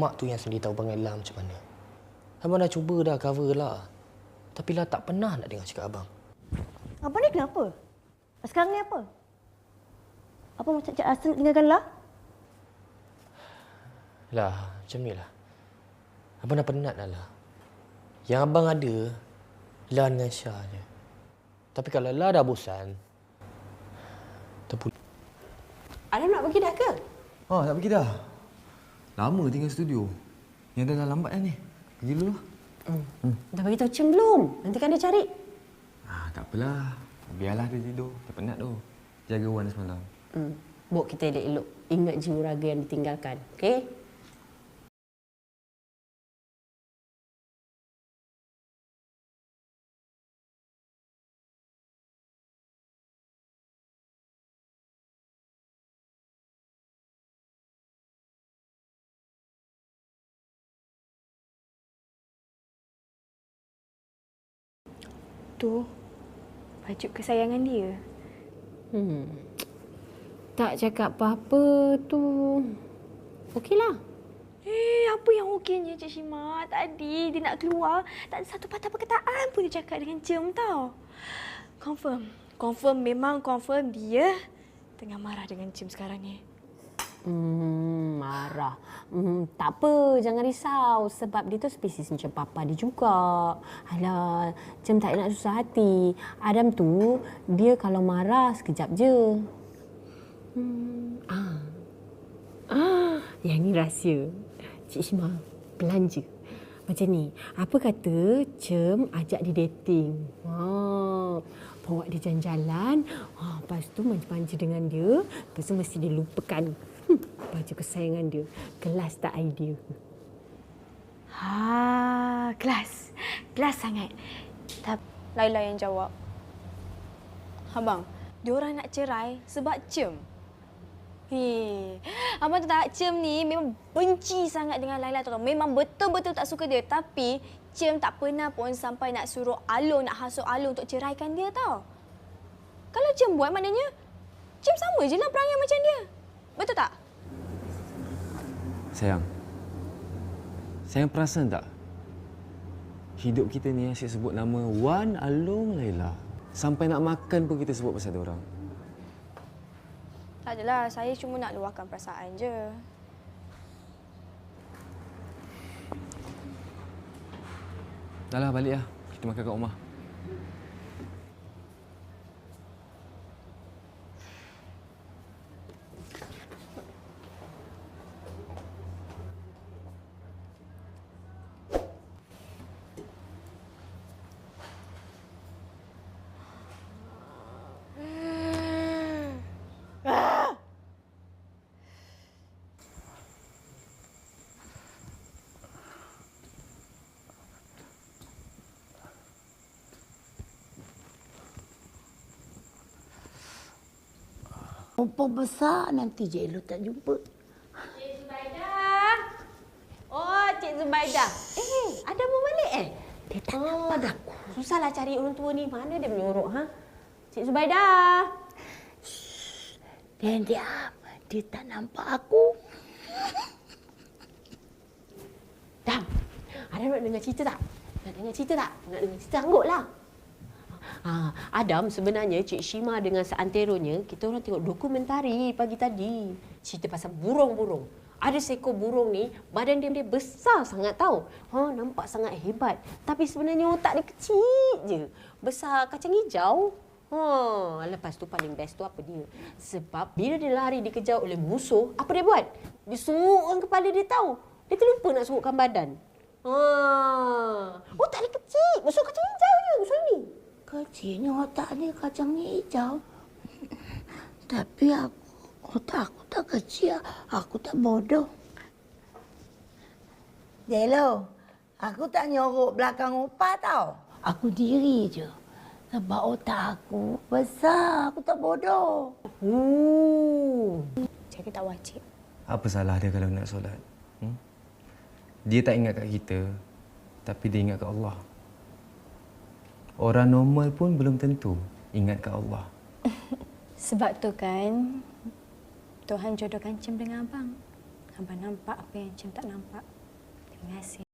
mak tu yang sendiri tahu bangai lah macam mana. Abang dah cuba dah cover lah. Tapi lah tak pernah nak dengar cakap abang. Abang ni kenapa? Sekarang ni apa? Apa macam cak rasa nak tinggalkan lah? Lah, macam ni lah. Abang dah penat dah lah. Yang abang ada, lah dengan Syah je. Tapi kalau lah dah bosan, terpul... Adam nak pergi dah ke? Oh, nak pergi dah. Lama tinggal studio. Yang dah, dah lambat dah ni. Pergi dulu lah. Hmm. Dah bagi tahu Cem belum? Nanti kan dia cari. Ah, tak apalah. Biarlah dia tidur. Tak penat tu. Jaga Wan semalam. Hmm. Bok kita elok-elok. Ingat jiwa raga yang ditinggalkan. Okey? Tu baju kesayangan dia. Hmm. Tak cakap apa-apa tu. Okeylah. Eh, apa yang okeynya Cik Shima? Tadi dia nak keluar, tak ada satu patah perkataan pun dia cakap dengan Cem tau. Confirm. Confirm, memang confirm dia tengah marah dengan Cem sekarang ni. Hmm, marah. Hmm, tak apa, jangan risau sebab dia tu spesies macam papa dia juga. Alah, Cem tak nak susah hati. Adam tu, dia kalau marah sekejap je. Hmm, ah. Ah, yang ni rahsia. Cik Shima, belanja. Macam ni, apa kata Cem ajak dia dating. Ha, bawa dia jalan-jalan. Ha, lepas tu manja-manja dengan dia. Lepas tu mesti dia lupakan hmm, baju kesayangan dia. Kelas tak idea. Ha, kelas. Kelas sangat. Tapi Laila yang jawab. Abang, diorang nak cerai sebab Cem. Hei, abang tu tak Cem ni memang benci sangat dengan Laila tu. Memang betul-betul tak suka dia. Tapi Cem tak pernah pun sampai nak suruh Alung, nak hasut Alung untuk ceraikan dia tau. Kalau Cem buat maknanya, Cem sama je lah perangai macam dia. Betul tak? Sayang. Sayang perasan tak? Hidup kita ni asyik sebut nama Wan Alung Laila. Sampai nak makan pun kita sebut pasal orang. Tak adalah, saya cuma nak luahkan perasaan je. Dah lah, balik lah. Kita makan kat rumah. Rupa besar nanti je elok tak jumpa. Cik Zubaidah. Oh, Cik Zubaidah. Eh, ada mau balik eh? Dia tak oh. nampak aku. Susahlah cari orang tua ni. Mana dia menyorok, ha? Cik Zubaidah. Dan dia, dia tak nampak aku. Dam, ada nak dengar cerita tak? Nak dengar cerita tak? Nak dengar cerita anggotlah. Ha, Adam sebenarnya Cik Shima dengan seanteronya kita orang tengok dokumentari pagi tadi cerita pasal burung-burung. Ada seekor burung ni badan dia, dia besar sangat tahu. Ha nampak sangat hebat. Tapi sebenarnya otak dia kecil je. Besar kacang hijau. Ha lepas tu paling best tu apa dia? Sebab bila dia lari dikejar oleh musuh, apa dia buat? Dia surukkan kepala dia tahu. Dia terlupa nak surukkan badan. Ha otak dia kecil. Musuh kacang hijau je musuh ni. Kecilnya otak dia kacang hijau. Tapi aku, otak aku tak kecil. Aku tak bodoh. Delo, aku tak nyorok belakang upah tau. Aku diri je. Sebab otak aku besar. Aku tak bodoh. Hmm. Jadi tak wajib. Apa salah dia kalau nak solat? Hmm? Dia tak ingat kat kita, tapi dia ingat kat Allah. Orang normal pun belum tentu ingat kat Allah. Sebab tu kan Tuhan jodohkan Cem dengan abang. Abang nampak apa yang Cem tak nampak. Terima kasih.